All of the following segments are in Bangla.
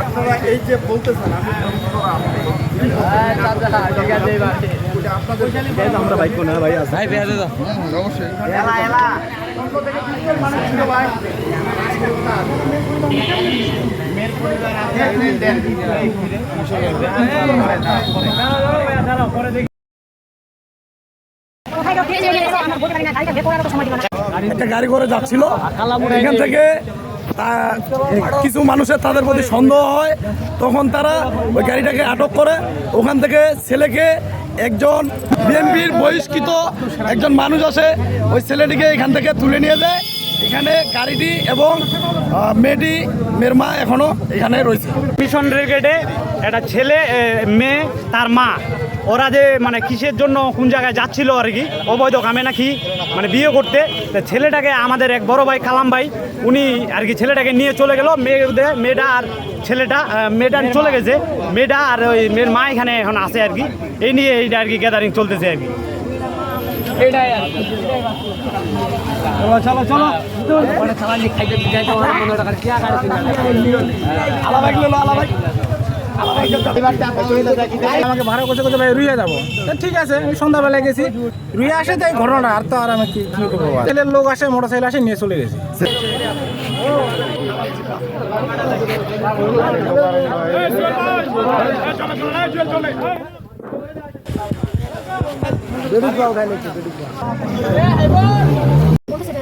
আপনারা এই যে বলতেছেন আমি আমরা বাইক না ভাই ভাই পেঁয়াজে দাও। একটা গাড়ি করে যাচ্ছিল। এখান থেকে কিছু মানুষের তাদের প্রতি সন্দেহ হয়। তখন তারা ওই গাড়িটাকে আটক করে। ওখান থেকে ছেলেকে একজন বিএনপির বহিষ্কৃত একজন মানুষ আছে, ওই ছেলেটিকে এখান থেকে তুলে নিয়ে যায়। এখানে গাড়িটি এবং মেয়েটি, মেয়ের মা এখনও এখানে রয়েছে। মিশন ব্রিগেডে একটা ছেলে মেয়ে, তার মা। ওরা যে মানে কিসের জন্য কোন জায়গায় যাচ্ছিল আর কি, অবৈধ কামে নাকি মানে বিয়ে করতে ছেলেটাকে আমাদের এক বড় ভাই কালাম ভাই, উনি আর কি ছেলেটাকে নিয়ে চলে গেল, মেয়েদের, মেয়েটা আর ছেলেটা মেয়েটা চলে গেছে, মেয়েটা আর ওই মেয়ের মা এখানে এখন আছে আর কি, এই নিয়ে এইটা আর কি গ্যাদারিং চলতেছে আর কি। চলো আমাকে ভাড়া করছে করছে, ভাই, রুইয়া যাব। ঠিক আছে, আমি সন্ধ্যাবেলায় গেছি। রুইয়া আসে তাই ঘটনা, আর তো আর আমি কি করব? ছেলের লোক আসে মোটর সাইকেল আসে, নিয়ে চলে গেছে।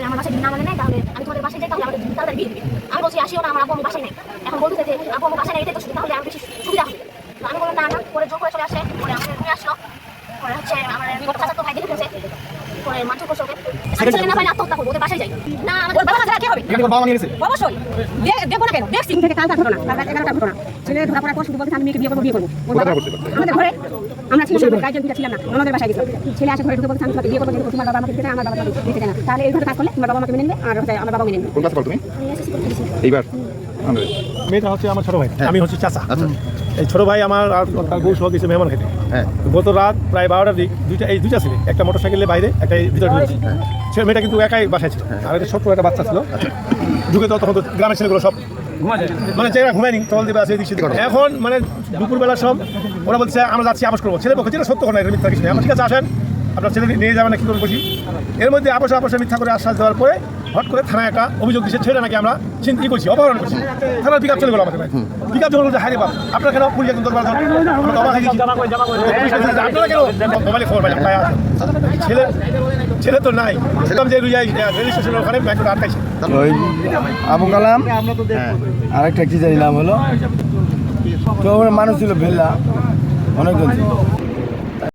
আমার বাসায় না আমি আমি এখন বলতেছে যে বাসায় নেই তো তাহলে আমার বেশি সুবিধা হবে তো আমি বললাম না না পরে জোর করে চলে আসে পরে আমাদের নিয়ে আসলো পরে হচ্ছে আমার চাচা তো ভাই দেখে ফেলছে পরে মারধর করছে ওকে আমি ছেলে না পাইলে আত্মহত্যা করব ওদের বাসায় যাই। না আমাদের বাবা ছাড়া কে হবে? অবশ্যই। দে- দেখব না কেন দেখছি থেকে কালটা ঘটনা কালটা এগারোটা ঘটনা ছেলে ধরা পড়ার পর শুধু বলছে আমি মেয়েকে বিয়ে করব বিয়ে করব। আমাদের ঘরে আমরা ছিলাম না, গার্জিয়ান দুইটা ছিলাম না আমাদের বাসায় গেছিলাম। ছেলে আসে ঘরে ঢুকে বলছে আমি তোমাকে বিয়ে করব বিয়ে তোমার বাবা আমাকে দিতে আমার বাবা দিতে না। তাহলে এইভাবে কাজ করলে তোমার বাবা আমাকে মেনে নেবে আর হচ্ছে আমার বাবা মেনে নেবে। কোন কাজ করো তুমি? এইবার। মেয়েটা হচ্ছে আমার ছোট ভাই আমি হচ্ছে চাচা। এই ছোট ভাই আমার আর তার বউ সহ গেছে মেহমান খেতে। হ্যাঁ। গত রাত প্রায় বারোটার দিক দুইটা এই দুইটা ছিল একটা মোটর সাইকেলের বাইরে একটা এই ভিতরে ঢুকেছে। সে মেয়েটা কিন্তু একাই বাসায় ছিল। আর একটা ছোট্ট একটা বাচ্চা ছিল। ঢুকে তো তখন তো গ্রামের ছেলেগুলো সব মানে চেহারা ঘুমায়নি তল দেবে আছে। এদিক এখন মানে দুপুরবেলা সব ওরা বলছে আমরা যাচ্ছি আবাস করব। ছেলে পক্ষে যেটা সত্য কথা এটা মিথ্যা কিছু নেই। আমরা ঠিক আছে আসেন। আপনার ছেলে নিয়ে যাবেন না কি করে বসি? এর মধ্যে আপসে আপসে মিথ্যা করে আশ্বাস দেওয়ার পরে হট করে থানায় একটা অভিযোগ দিচ্ছে ছেলে নাকি আমরা চিন্তা করছি, অপহরণ করছি। থানার পিক আপ চলে গেলো আমাদের পিক আপ যখন হারে বাপ, আপনার কেন পুলিশ একদম দরবার মোবাইলে খবর পাই ভাই ছেলে ছেলে তো নাই। ছেলে যে রেল স্টেশনের ওখানে ব্যাংক আটকাইছে। ওই আবু কালাম, আরেকটা কি জানি নাম হলো? তো মানুষ ছিল ভেল্লা অনেকজন ছিল।